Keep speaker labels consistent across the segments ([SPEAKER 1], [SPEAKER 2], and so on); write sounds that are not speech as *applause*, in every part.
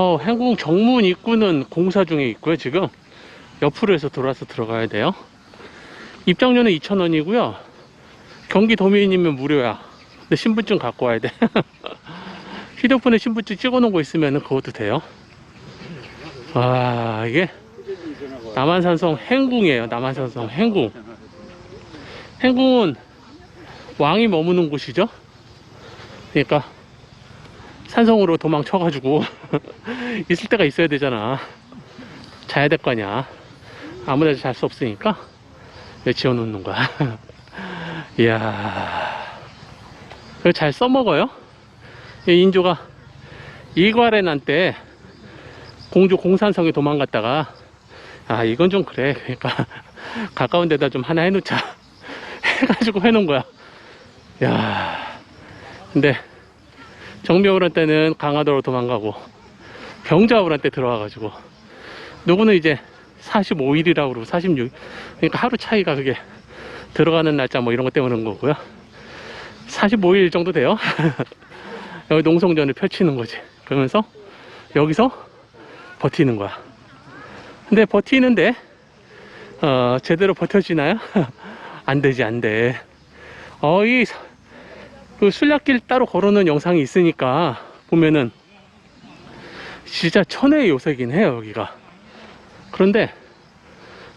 [SPEAKER 1] 어, 행궁 정문 입구는 공사 중에 있고요, 지금. 옆으로 해서 돌아서 들어가야 돼요. 입장료는 2,000원이고요. 경기 도민이면 무료야. 근데 신분증 갖고 와야 돼. *laughs* 휴대폰에 신분증 찍어 놓은 거 있으면 그것도 돼요. 아, 이게 남한산성 행궁이에요. 남한산성 행궁. 행궁은 왕이 머무는 곳이죠. 그러니까 산성으로 도망쳐가지고 *laughs* 있을 때가 있어야 되잖아. 자야 될 거 아니야. 아무데도 잘수 없으니까 지어놓는 거야. *laughs* 이야. 그걸 잘 써먹어요. 이 인조가 이괄해난 때 공주 공산성에 도망갔다가 아 이건 좀 그래. 그러니까 *laughs* 가까운 데다 좀 하나 해놓자. 해가지고 해놓은 거야. 야. 근데 정묘우란 때는 강화도로 도망가고 병자우란 때 들어와가지고 누구는 이제 45일이라고 그러고 46 그러니까 하루 차이가 그게 들어가는 날짜 뭐 이런 것 때문에 그런 거고요. 45일 정도 돼요. *laughs* 여기 농성전을 펼치는 거지. 그러면서 여기서 버티는 거야. 근데 버티는데 어, 제대로 버텨지나요? *laughs* 안 되지 안돼. 어, 이, 그 순례길 따로 걸어놓은 영상이 있으니까 보면은 진짜 천혜의 요새긴 해요 여기가. 그런데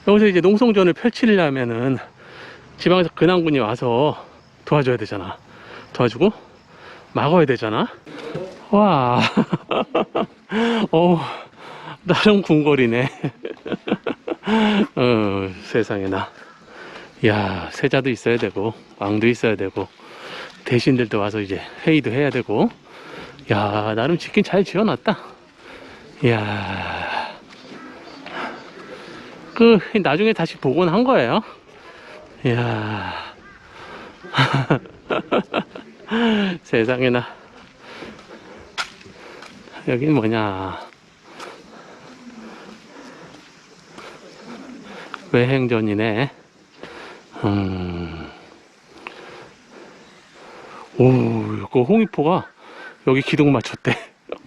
[SPEAKER 1] 여기서 이제 농성전을 펼치려면은 지방에서 근황군이 와서 도와줘야 되잖아. 도와주고 막아야 되잖아. 와. *laughs* 어, 나름 궁궐이네. *laughs* 어, 세상에나. 야 세자도 있어야 되고 왕도 있어야 되고 대신들도 와서 이제 회의도 해야 되고. 야 나름 짓긴 잘 지어놨다. 야. 그 나중에 다시 복원 한 거예요. 야. *laughs* 세상에나. 여긴 뭐냐. 외행전이네. 음. 오, 그 홍익포가 여기 기둥 맞췄대.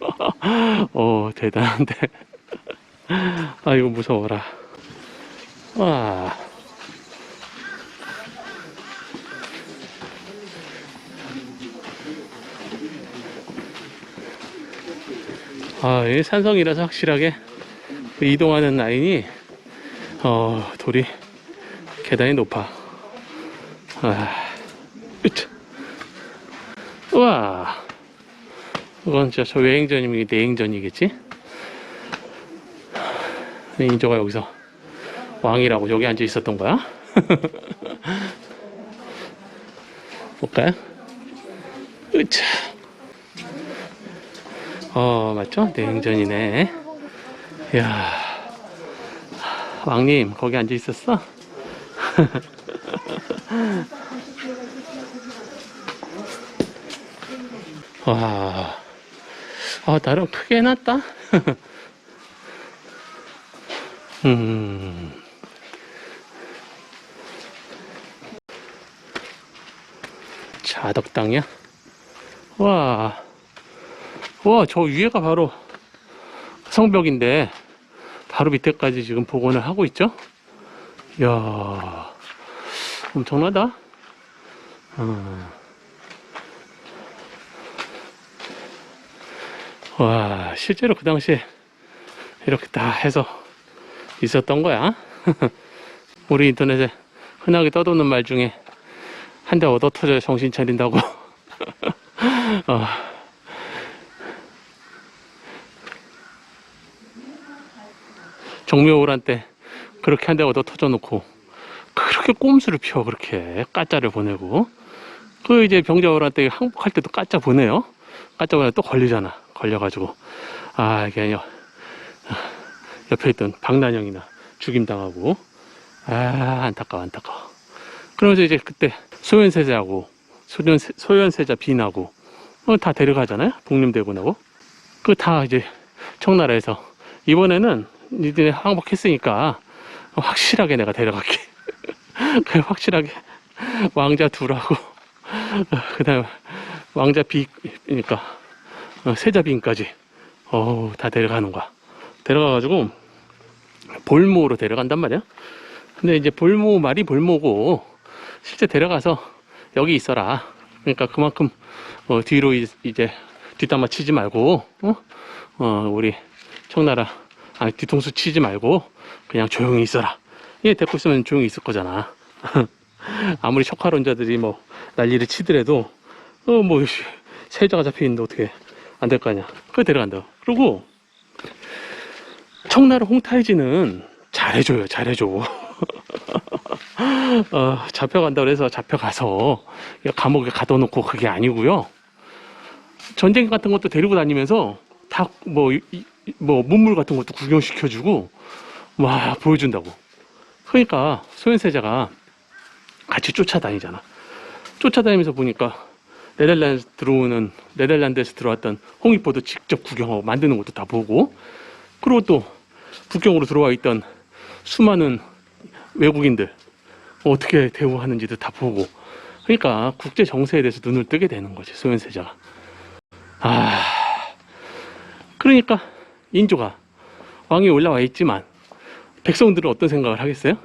[SPEAKER 1] *laughs* 어, 대단한데. *laughs* 아이고, 무서워라. 와. 아, 이 산성이라서 확실하게 그 이동하는 라인이, 어, 돌이 계단이 높아. 아, 으차. 우와. 이건 진짜 저 외행전이면 이게 내행전이겠지? 인조가 여기서 왕이라고 여기 앉아 있었던 거야? *laughs* 볼까요? 으차. 어, 맞죠? 내행전이네. 이야. 왕님, 거기 앉아 있었어? *laughs* 와, 아, 나름 크게 해놨다. *laughs* 음. 자덕당이야? 와, 와, 저 위에가 바로 성벽인데, 바로 밑에까지 지금 복원을 하고 있죠? 이야, 엄청나다. 어. 와, 실제로 그 당시에 이렇게 다 해서 있었던 거야. *laughs* 우리 인터넷에 흔하게 떠도는 말 중에 한 대 얻어 터져 정신 차린다고. *laughs* 어. 정묘호란 때 그렇게 한 대 얻어 터져 놓고 그렇게 꼼수를 피워 그렇게 까짜를 보내고 그 이제 병자호란 때 항복할 때도 까짜 보내요. 까짜 보내 또 걸리잖아. 걸려가지고 아 이게 아니요. 옆에 있던 박난영이나 죽임당하고 아 안타까워 안타까워. 그러면서 이제 그때 소현세자하고 소현, 소현세자 빈하고 어, 다 데려가잖아요? 복림대군하고. 그 다 이제 청나라에서. 이번에는 니들이 항복했으니까 확실하게 내가 데려갈게. *laughs* 그 확실하게 왕자 둘하고 그 다음에 왕자 비니까 어, 세자빈까지 어우, 다 데려가는 거야. 데려가가지고, 볼모로 데려간단 말이야. 근데 이제 볼모 말이 볼모고, 실제 데려가서, 여기 있어라. 그러니까 그만큼, 어, 뒤로 이- 이제, 뒷담화 치지 말고, 어? 어, 우리, 청나라, 아, 뒤통수 치지 말고, 그냥 조용히 있어라. 얘 데리고 있으면 조용히 있을 거잖아. *laughs* 아무리 척화론자들이 뭐, 난리를 치더라도, 어, 뭐, 씨, 세자가 잡혀 있는데 어떻게 안 될 거 아니야. 그거 데려간다. 그리고, 청나라 홍타이지는 잘해줘요, 잘해줘. *laughs* 어, 잡혀간다고 해서 잡혀가서 감옥에 가둬놓고 그게 아니고요. 전쟁 같은 것도 데리고 다니면서 다뭐뭐 문물 같은 것도 구경시켜주고 와 보여준다고. 그러니까 소현세자가 같이 쫓아다니잖아. 쫓아다니면서 보니까 네덜란드 들어오는 네덜란드에서 들어왔던 홍익보도 직접 구경하고 만드는 것도 다 보고 그리고 또 북경으로 들어와 있던 수많은 외국인들 어떻게 대우하는지도 다 보고 그러니까 국제 정세에 대해서 눈을 뜨게 되는 거지 소현세자가 아 그러니까 인조가 왕이 올라와 있지만 백성들은 어떤 생각을 하겠어요?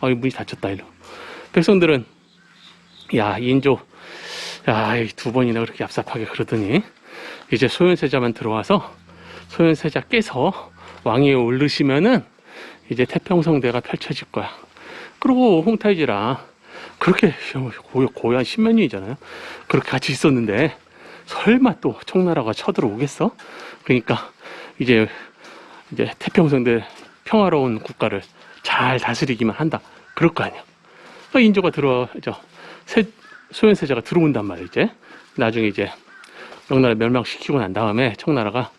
[SPEAKER 1] 아 문이 닫혔다 이러 백성들은 야 인조 야 두 번이나 그렇게 얍삽하게 그러더니 이제 소현세자만 들어와서 소현세자 깨서 왕위에 오르시면은 이제 태평성대가 펼쳐질 거야. 그리고 홍타이지랑 그렇게 고- 고한 십몇 년이잖아요. 그렇게 같이 있었는데 설마 또 청나라가 쳐들어오겠어? 그러니까 이제 이제 태평성대 평화로운 국가를 잘 다스리기만 한다. 그럴 거 아니야. 그러니까 인조가 들어 저 세, 소현세자가 들어온단 이제 나중에 이제 명나라 멸망시키고 난 다음에 청나라가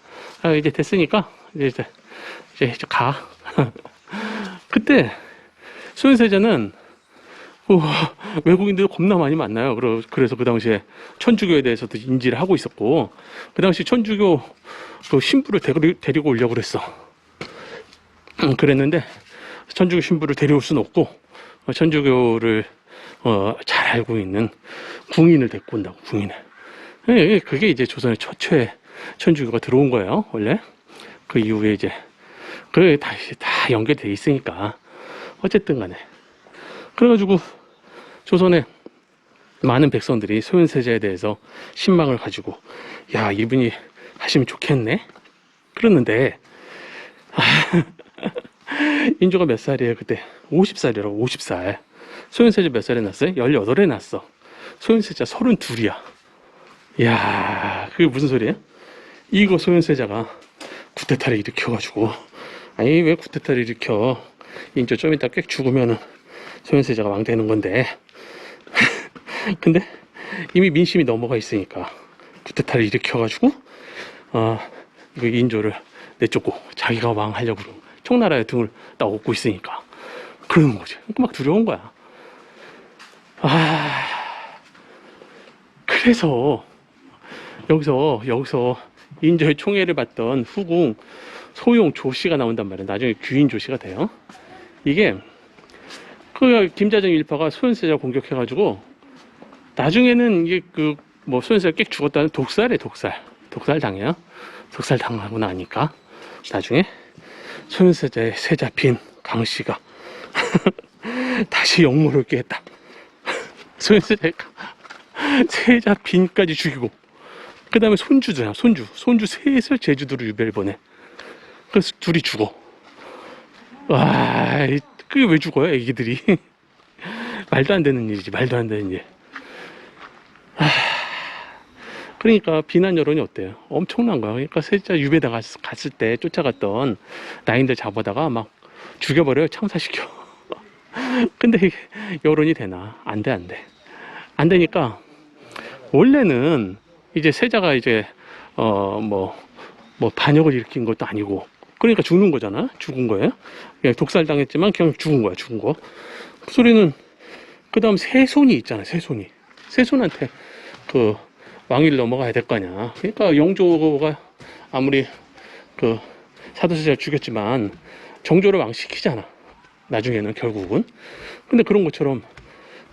[SPEAKER 1] 아, 이제 됐으니까 이제 이제, 이제, 이제 가 *laughs* 그때 소현세자는 우와, 외국인들 겁나 많이 만나요. 그래서 그 당시에 천주교에 대해서도 인지를 하고 있었고, 그 당시 천주교 그 신부를 데리, 데리고 오려고 그랬어. 음, 그랬는데, 천주교 신부를 데려올 수는 없고, 어, 천주교를 어, 잘 알고 있는 궁인을 데리고 온다고, 궁인을. 예, 예, 그게 이제 조선의 최초의 천주교가 들어온 거예요, 원래. 그 이후에 이제, 그게 다시 다 연결돼 있으니까. 어쨌든 간에. 그래가지고, 조선의 많은 백성들이 소현세자에 대해서 신망을 가지고, 야, 이분이 하시면 좋겠네? 그랬는데, *laughs* 인조가 몇 살이에요, 그때? 50살이라고, 50살. 소현세자 몇 살에 났어요? 18에 났어. 소현세자 32이야. 이야, 그게 무슨 소리예요? 이거 소현세자가 구테타를 일으켜가지고, 아니, 왜 구테타를 일으켜? 인조 좀 이따 꽥 죽으면은 소현세자가 왕 되는 건데. *laughs* 근데 이미 민심이 넘어가 있으니까 구테타를 일으켜가지고, 어, 그 인조를 내쫓고 자기가 왕 하려고 청나라의 등을 딱 업고 있으니까 그러는 거지. 막 두려운 거야. 아, 그래서 여기서 여기서 인조의 총애를 받던 후궁 소용 조씨가 나온단 말이야. 나중에 귀인 조씨가 돼요. 이게 그 김자정 일파가 소현세자 공격해가지고 나중에는 이게 그 뭐 소현세가 꽥 죽었다는 독살에 독살 독살 당해요. 독살 당하고 나니까 나중에 소현세자의 새 잡힌 강씨가 다시 역모를 꾀했다. 소현세자가 새 잡힌까지 죽이고 그 다음에 손주잖아 손주. 손주 셋을 제주도로 유배를 보내. 그래서 둘이 죽어. 와 그게 왜 죽어요 애기들이? *laughs* 말도 안 되는 일이지 말도 안 되는 일. 아, 그러니까 비난 여론이 어때요? 엄청난 거야. 그러니까 세자 유배다 갔, 갔을 때 쫓아갔던 나인들 잡아다가 막 죽여버려요 창사시켜 *laughs* 근데 이게 여론이 되나? 안 돼 안 돼. 안 되니까 원래는 이제 세자가 이제 어 뭐 뭐 반역을 일으킨 것도 아니고 그러니까 죽는 거잖아? 죽은 거예요? 그냥 독살 당했지만 그냥 죽은 거야 죽은 거. 소리는 그 다음 세손이 있잖아 세손이. 세손한테 그 왕위를 넘어가야 될 거 아니야. 그러니까 영조가 아무리 그 사도세자를 죽였지만 정조를 왕시키잖아 나중에는 결국은 근데 그런 것처럼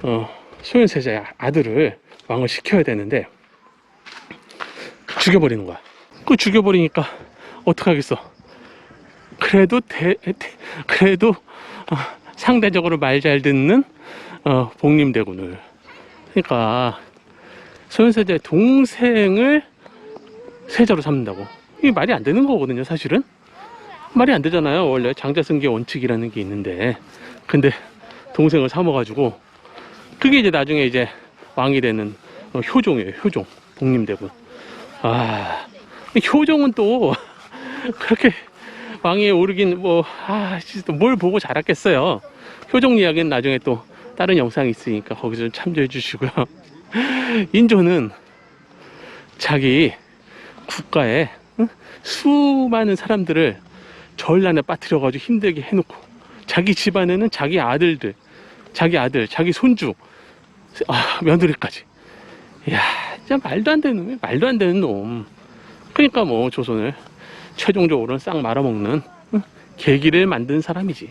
[SPEAKER 1] 어 소현세자의 아들을 왕을 시켜야 되는데 죽여버리는 거야. 그 죽여버리니까 어떡하겠어. 그래도 대, 대- 그래도 어, 상대적으로 말 잘 듣는 어, 복림대군을. 그러니까 소현세제 동생을 세자로 삼는다고. 이게 말이 안 되는 거거든요, 사실은. 말이 안 되잖아요. 원래 장자승계 원칙이라는 게 있는데. 근데 동생을 삼아가지고 그게 이제 나중에 이제 왕이 되는 어, 효종이에요. 효종. 복림대군. 아, 이 효종은 또 *laughs* 그렇게 왕위에 오르긴 뭐, 아, 뭘 보고 자랐겠어요. 효종 이야기는 나중에 또 다른 영상이 있으니까 거기서 좀 참조해 주시고요. *laughs* 인조는 자기 국가에 응? 수많은 사람들을 전란에 빠뜨려가지고 힘들게 해놓고 자기 집안에는 자기 아들들, 자기 아들, 자기 손주, 아, 며느리까지. 이야, 진짜 말도 안 되는 놈이 말도 안 되는 놈. 그러니까 뭐 조선을 최종적으로는 싹 말아먹는 응? 계기를 만든 사람이지.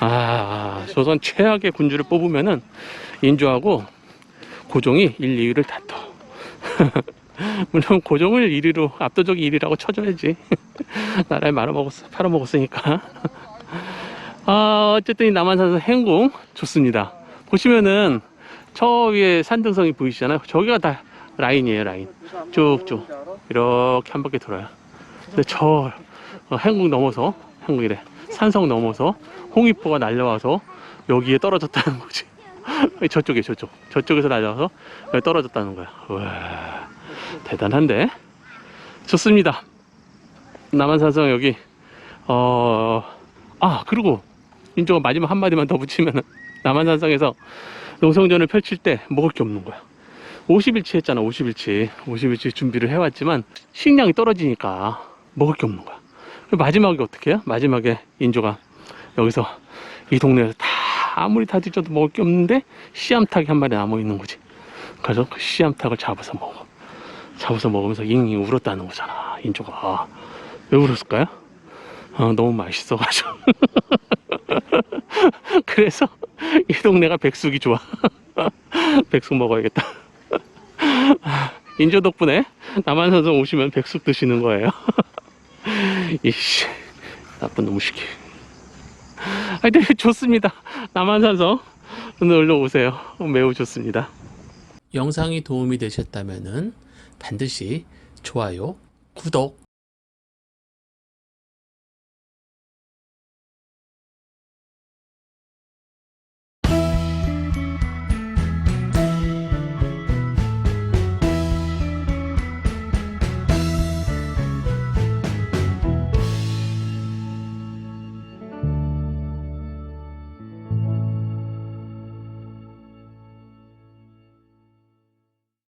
[SPEAKER 1] 아, 조선 최악의 군주를 뽑으면은 인조하고 고종이 1, 2위를 다퉈. *laughs* 물론 고종을 1위로 압도적 1위라고 쳐줘야지. *laughs* 나라에 말아먹었어, 팔아먹었으니까. *laughs* 아, 어쨌든 이 남한산성 행궁 좋습니다. 보시면은 저 위에 산등성이 보이시잖아요. 저기가 다 라인이에요, 라인. 쭉쭉. 이렇게 한 바퀴 돌아요. 근데 저 어, 행궁 넘어서, 행궁이래. 산성 넘어서 홍익포가 날려와서 여기에 떨어졌다는 거지. 저쪽에, 저쪽. 저쪽에서 날려와서 떨어졌다는 거야. 우와, 대단한데? 좋습니다. 남한산성 여기, 어, 아, 그리고 인조가 마지막 한마디만 더 붙이면은 *laughs* 남한산성에서 농성전을 펼칠 때 먹을 게 없는 거야. 50일치 했잖아, 50일치. 50일치 준비를 해왔지만 식량이 떨어지니까 먹을 게 없는 거야. 마지막에 어떻게 해요? 마지막에 인조가 여기서 이 동네에서 다 아무리 다 뒤져도 먹을 게 없는데 씨암탉이 한 마리 남아 있는 거지. 그래서 그 씨암탉을 잡아서 먹어. 잡아서 먹으면서 잉잉 울었다는 거잖아, 인조가. 왜 울었을까요? 어, 너무 맛있어가지고. *laughs* 그래서 이 동네가 백숙이 좋아. *laughs* 백숙 먹어야겠다. *laughs* 인조 덕분에 남한산성 오시면 백숙 드시는 거예요. 이씨, 나쁜 놈 시키. 하여튼 좋습니다. 남한산성 오늘 놀러 오세요. 매우 좋습니다. 영상이 도움이 되셨다면 반드시 좋아요, 구독,